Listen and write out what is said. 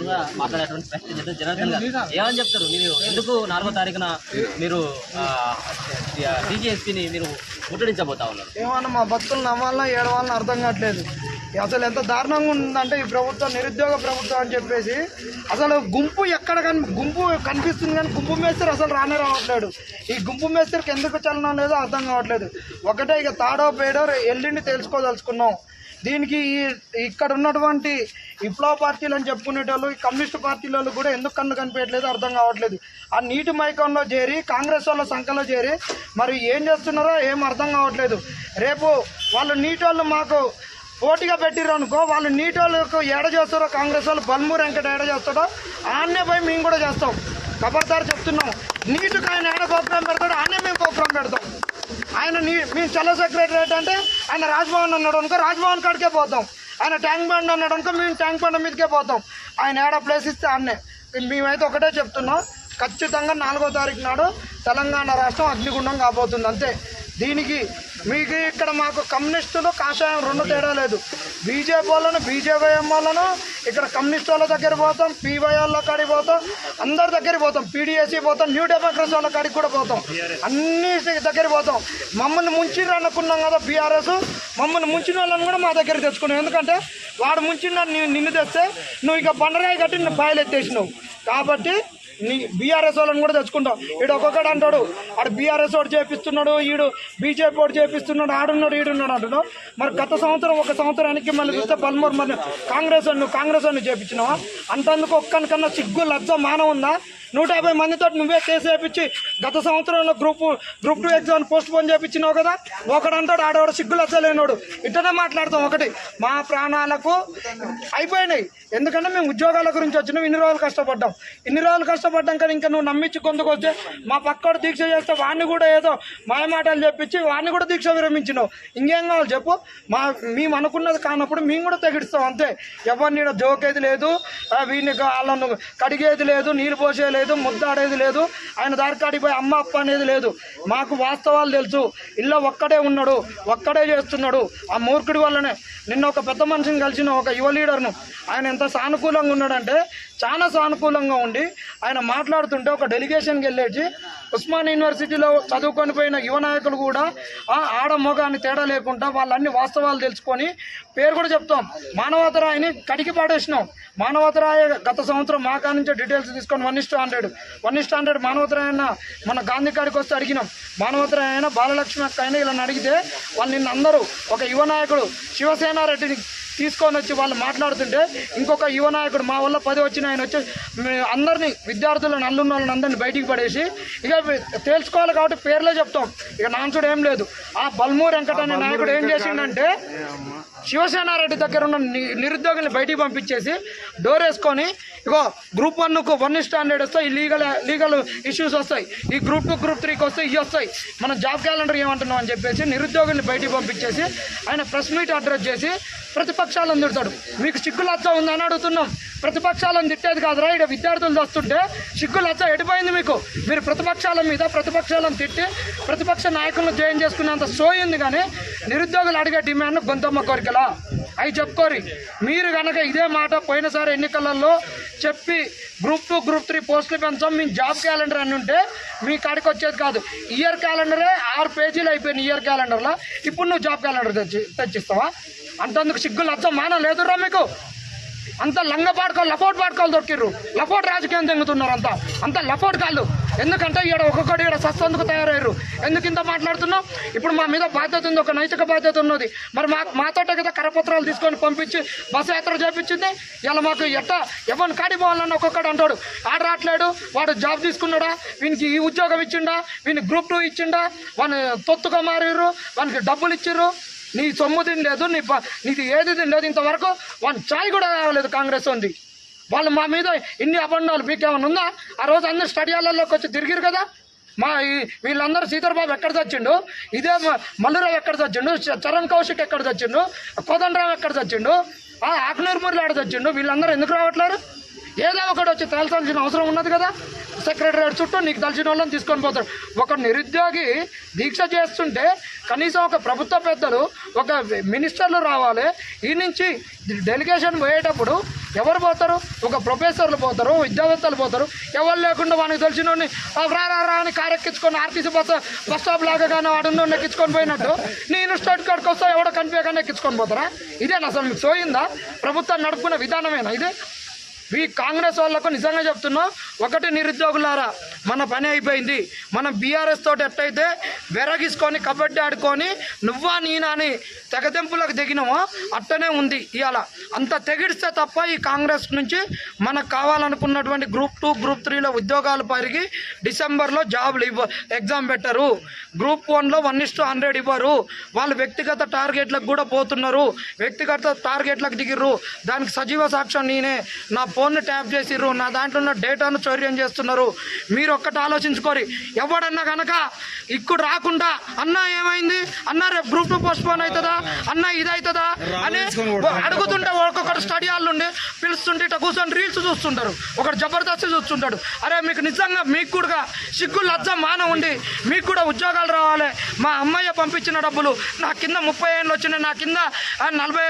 మాట్లాడుకుంటూ మాట్లాడేటువంటి పరిస్థితి లేదు జనార్దన్ గారు ఏమని చెప్తారు మీరు ఎందుకు నాలుగో తారీఖున మీరు టీజీఎస్పీని మీరు ముట్టడించబోతా ఉన్నారు ఏమన్నా మా భక్తులు నమ్మాలన్నా ఏడవాలన్నా అర్థం కావట్లేదు అసలు ఎంత దారుణంగా ఉందంటే ఈ ప్రభుత్వం నిరుద్యోగ ప్రభుత్వం అని చెప్పేసి అసలు గుంపు ఎక్కడ కని గుంపు కనిపిస్తుంది కానీ గుంపు మేస్త్రి అసలు రానే రావట్లేడు ఈ గుంపు మేస్త్రికి ఎందుకు చలనం లేదో అర్థం కావట్లేదు. ఒకటే ఇక తాడో పేడో ఎల్లుండి తెలుసుకోదలుచుకున్నాం. దీనికి ఈ ఇక్కడ ఉన్నటువంటి విప్లవ పార్టీలు అని చెప్పుకునేటోళ్ళు ఈ కమ్యూనిస్ట్ పార్టీల కూడా ఎందుకు కన్ను కనిపించట్లేదు అర్థం కావట్లేదు. ఆ నీటి మైకంలో చేరి కాంగ్రెస్ వాళ్ళ సంఖ్యలో చేరి మరి ఏం చేస్తున్నారో ఏం అర్థం కావట్లేదు. రేపు వాళ్ళు నీటి వాళ్ళు మాకు పోటీగా పెట్టిర్రు అనుకో వాళ్ళు నీటోళ్ళకు వాళ్ళకు చేస్తారో కాంగ్రెస్ వాళ్ళు బల్మూరు వెంకట ఎడ చేస్తాడో ఆన్నే పోయి మేము కూడా చేస్తాం. ఖబర్దారు చెప్తున్నాం. నీటికి ఆయన ఏడ గోపురం పెడతాడు ఆయనే మేము గోపురం పెడతాం. ఆయన నీ మేము చలో సెక్రటరేట్ అంటే ఆయన రాజ్భవన్ అన్నాడు అనుకో రాజ్భవన్ కాడికే పోతాం. ఆయన ట్యాంక్ బండ్ అన్నాడు అనుకో మేము ట్యాంక్ బండ్ మీదకే పోతాం. ఆయన ఏడ ప్లేస్ ఇస్తే అన్నే మేమైతే ఒకటే చెప్తున్నాం. ఖచ్చితంగా నాలుగో తారీఖు నాడు తెలంగాణ రాష్ట్రం అగ్నిగుండం కాబోతుంది అంతే. దీనికి మీకు ఇక్కడ మాకు కమ్యూనిస్టులు కాషాయం రెండు తేడా లేదు. బీజేపీ వాళ్ళను బీజేపీ వాళ్ళను ఇక్కడ కమ్యూనిస్ట్ వాళ్ళ దగ్గర పోతాం పీవై వాళ్ళ కాడికి పోతాం అందరి దగ్గరికి పోతాం పీడిఎస్సీ పోతాం న్యూ డెమోక్రసీ వాళ్ళ కాడికి కూడా పోతాం. అన్ని దగ్గర పోతాం. మమ్మల్ని ముంచిర్రు అనుకున్నాం కదా బీఆర్ఎస్ మమ్మల్ని ముంచిన వాళ్ళని కూడా మా దగ్గర తెచ్చుకున్నాం. ఎందుకంటే వాడు ముంచిన నిన్ను తెస్తే నువ్వు ఇక బండరాయి కట్టి నువ్వు బాయిలు ఎత్తేసినావు. కాబట్టి బీఆర్ఎస్ వాళ్ళని కూడా తెచ్చుకుంటాం. ఈడు ఒక్కొక్కడు అంటాడు ఆడు బీఆర్ఎస్ వాడు చేపిస్తున్నాడు ఈడు బీజేపీ వాడు చేపిస్తున్నాడు ఆడున్నాడు ఈడున్నాడు అంటున్నావు. మరి గత సంవత్సరం ఒక సంవత్సరానికి మళ్ళీ చూస్తే పల్మూరు మరి కాంగ్రెస్ వాడిని కాంగ్రెస్ వాడిని చేపించినావా? అంతందుకు ఒక్కనికన్నా సిగ్గు లజ్జ మానం ఉందా? నూట యాభై మందితో నువ్వే కేసు గత సంవత్సరంలో group group two exam post phone చేయించినావు కదా? ఒకడంతో ఆడవాడు సిగ్గులు లచ్చలేనోడు ఇట్టనే మాట్లాడతాం ఒకటి. మా ప్రాణాలకు అయిపోయినాయి. ఎందుకంటే మేము ఉద్యోగాల గురించి వచ్చినాం ఇన్ని రోజులు కష్టపడ్డాం. ఇన్ని రోజులు కష్టపడ్డాం కానీ ఇంకా నువ్వు నమ్మించి కొందుకొస్తే మా పక్కోడు దీక్ష చేస్తే వాడిని కూడా ఏదో మాయమాటలు చెప్పించి వాడిని కూడా దీక్ష విరమించినావు. ఇంకేం కావాలి చెప్పు? మా మేము అనుకున్నది కానప్పుడు మేము కూడా తెగిడిస్తాం అంతే. ఎవరిని జోకేది లేదు. వీడిని వాళ్ళను కడిగేది లేదు నీళ్ళు పోసేది లేదు ముద్దాడేది లేదు ఆయన దారికాడికి పోయి అమ్మ అప్ప అనేది లేదు. మాకు వాస్తవాలు తెలుసు. ఇల్లు ఒక్కడే ఉన్నాడు ఒక్కడే చేస్తున్నాడు. ఆ మూర్ఖుడి వల్లనే నిన్న ఒక పెద్ద మనిషిని కలిసిన ఒక యువ లీడర్ను ఆయన ఎంత సానుకూలంగా ఉన్నాడంటే చాలా సానుకూలంగా ఉండి ఆయన మాట్లాడుతుంటే ఒక డెలిగేషన్కి వెళ్ళేసి ఉస్మాన్ యూనివర్సిటీలో చదువుకొని పోయిన యువ నాయకులు కూడా ఆడ మగ అని తేడా లేకుండా వాళ్ళన్ని వాస్తవాలు తెలుసుకొని పేరు కూడా చెప్తాం. మానవతరాయిని కడిగి పాడేసినాం. మానవతరాయ గత సంవత్సరం మా కాడ నుంచే డీటెయిల్స్ తీసుకొని వన్ ఇస్ట్ హండ్రెడ్ వన్ ఇస్ట్ హండ్రెడ్ మానవతరాయన మన గాంధీ కాడికి వస్తే అడిగినాం. మానవతరాయన బాలలక్ష్మి అక్క అయినా ఇలా అడిగితే వాళ్ళు నిన్న అందరూ ఒక యువ నాయకుడు శివసేనారెడ్డిని తీసుకొని వచ్చి వాళ్ళు మాట్లాడుతుంటే ఇంకొక యువ నాయకుడు మా వల్ల పది వచ్చిన ఆయన వచ్చి అందరినీ విద్యార్థులను అల్లున్న వాళ్ళని అందరినీ బయటికి పడేసి ఇక తేల్చుకోవాలి కాబట్టి పేర్లే చెప్తాం. ఇక నాన్సుడు ఏం లేదు. ఆ బల్మూర్ వెంకట నాయకుడు ఏం చేసిండంటే శివసేనారెడ్డి దగ్గర ఉన్న నిరుద్యోగుల్ని బయటికి పంపించేసి డోర్ వేసుకొని ఇగో గ్రూప్ వన్కు వన్ స్టాండర్డ్ వస్తాయి ఈ లీగల్ లీగల్ ఇష్యూస్ వస్తాయి ఈ గ్రూప్ టూ గ్రూప్ త్రీకి వస్తే ఇవి వస్తాయి. మనం జాబ్ క్యాలెండర్ ఏమంటున్నాం అని చెప్పేసి నిరుద్యోగుల్ని బయటికి పంపించేసి ఆయన ప్రెస్ మీట్ అడ్రస్ చేసి ప్రతిపక్షాలను తిడతాడు మీకు చిక్కులు లచ్చ ఉందని అడుగుతున్నాం. ప్రతిపక్షాలను తిట్టేది కాదురా. ఇక్కడ విద్యార్థులు వస్తుంటే సిగ్గు లచ్చ ఎడిపోయింది మీకు. మీరు ప్రతిపక్షాల మీద ప్రతిపక్షాలను తిట్టి ప్రతిపక్ష నాయకులను జాయిన్ చేసుకున్నంత సోయి ఉంది కానీ నిరుద్యోగులు అడిగే డిమాండ్ గొంతమ్మ కోరికలా? అవి చెప్పుకోరి. మీరు కనుక ఇదే మాట పోయినసారి ఎన్నికలలో చెప్పి గ్రూప్ టూ గ్రూప్ త్రీ పోస్టులు పెంచాం మీ జాబ్ క్యాలెండర్ అని ఉంటే మీ కాడికి వచ్చేది కాదు. ఇయర్ క్యాలెండరే ఆరు పేజీలు అయిపోయిన ఇయర్ క్యాలెండర్లో. ఇప్పుడు నువ్వు జాబ్ క్యాలెండర్ తెచ్చి తెచ్చిస్తావా? అంతందుకు సిగ్గులు అర్థం మానం లేదురా మీకు. అంత లంగ లఫోట్ పాడకాలు దొరికిర్రు. లఫోట్ రాజకీయం తెంగుతున్నారు అంతా. అంత లఫోట్ కాళ్ళు. ఎందుకంటే ఇక్కడ ఒక్కొక్కటి ఇక్కడ సస్తందుకు తయారయ్యారు. ఎందుకు ఇంత మాట్లాడుతున్నాం ఇప్పుడు మా మీద బాధ్యత ఉంది ఒక నైతిక బాధ్యత ఉన్నది. మరి మా మాతోట కదా కరపత్రాలు తీసుకొని పంపించి బస్సు యాత్ర చేపించింది? ఇలా మాకు ఎట్ట? ఎవరిని కాడిపోవాలని ఒక్కొక్కడు అంటాడు. ఆడ రావట్లేడు వాడు జాబ్ తీసుకున్నాడా? వీనికి ఈ ఉద్యోగం ఇచ్చిండా? వీని గ్రూప్ టూ ఇచ్చిండా? వాని తొత్తుగా మారిర్రు? వానికి డబ్బులు ఇచ్చిర్రు? నీ సొమ్ము తినలేదు నీ ప- నీది ఏది తినలేదు ఇంతవరకు వాళ్ళు చాయ్ కూడా తాగలేదు కాంగ్రెస్ ఉంది వాళ్ళు మా మీద ఇన్ని అబండాలు మీకేమైనా ఉందా? ఆ రోజు అందరు స్టడియాలలోకి వచ్చి తిరిగిరు కదా? మా వీళ్ళందరూ సీతర్బాబు ఎక్కడ తెచ్చిండు ఇదే మల్లురావు ఎక్కడ చచ్చిండు? చరణ్ కౌశిక్ ఎక్కడ తెచ్చిండు కోదండరావు ఎక్కడ చచ్చిండు? ఆ ఆకునూరు మురళి ఎక్కడ చచ్చిండు? వీళ్ళందరూ ఎందుకు రావట్లేరు? ఏదో ఒకటి వచ్చి తేల్చాల్సిన అవసరం ఉన్నది కదా. సెక్రటరీ చుట్టూ నీకు తెలిసిన వాళ్ళని తీసుకొని పోతాడు. ఒక నిరుద్యోగి దీక్ష చేస్తుంటే కనీసం ఒక ప్రభుత్వ పెద్దలు ఒక మినిస్టర్లు రావాలి. ఈ నుంచి డెలిగేషన్ పోయేటప్పుడు ఎవరు పోతారు? ఒక ప్రొఫెసర్లు పోతారు విద్యావేత్తలు పోతారు. ఎవరు లేకుండా వానికి తెలిసిన "ఆ, రా రా అని కారు ఎక్కించుకొని ఆర్టీసీ బస్ బస్ స్టాప్ లాగా కానీ వాడున్న ఎక్కించుకొని పోయినట్టు నేను స్టేట్ కాడికి వస్తా ఎవడో కనిపించగానే ఎక్కించుకొని పోతారా? ఇదేనా అసలు మీకు సోయిందా? ప్రభుత్వం నడుపుకునే విధానమేనా ఇది? ఈ కాంగ్రెస్ వాళ్ళకు నిజంగా చెప్తున్నా ఒకటి నిరుద్యోగులారా మన పని అయిపోయింది. మనం బీఆర్ఎస్ తోటి ఎట్టయితే వెరగిసుకొని కబడ్డీ ఆడుకొని నువ్వా నేనా అని తెగదెంపులకు దిగినామో అట్టనే ఉంది ఇవాళ అంత తెగిడిస్తే తప్ప ఈ కాంగ్రెస్ నుంచి మనకు కావాలనుకున్నటువంటి గ్రూప్ టూ గ్రూప్ త్రీలో ఉద్యోగాలు పెరిగి డిసెంబర్లో జాబులు ఇవ్వ ఎగ్జామ్ పెట్టరు. గ్రూప్ వన్లో వన్ ఇస్ హండ్రెడ్ ఇవ్వరు. వాళ్ళు వ్యక్తిగత టార్గెట్లకు కూడా పోతున్నారు. వ్యక్తిగత టార్గెట్లకు దిగిర్రు. దానికి సజీవ సాక్ష్యం నేనే. నా ఫోన్ని ట్యాప్ చేసిర్రు. నా దాంట్లో ఉన్న డేటాను చౌర్యం చేస్తున్నారు. మీరు ఒక్కటి ఆలోచించుకోరి. ఎవడన్నా కనుక ఇక్కడ రాకుండా అన్న ఏమైంది? అన్న రేపు గ్రూప్ టూ పోస్ట్ పోన్ అవుతుందా? అన్న ఇది అవుతుందా అని అడుగుతుంటే ఒక్కొక్కటి స్టడీ హాల్ నుండి పిలుస్తుంటే ఇట్లా కూర్చొని రీల్స్ చూస్తుంటారు. ఒకటి జబర్దస్త్ చూస్తుంటాడు. అరే మీకు నిజంగా మీకు కూడా సిగ్గు లజ్జ మాన ఉండి మీకు కూడా ఉద్యోగాలు రావాలి. మా అమ్మయ్య పంపించిన డబ్బులు నా కింద ముప్పై ఏళ్ళు వచ్చినాయి. నా కింద నలభై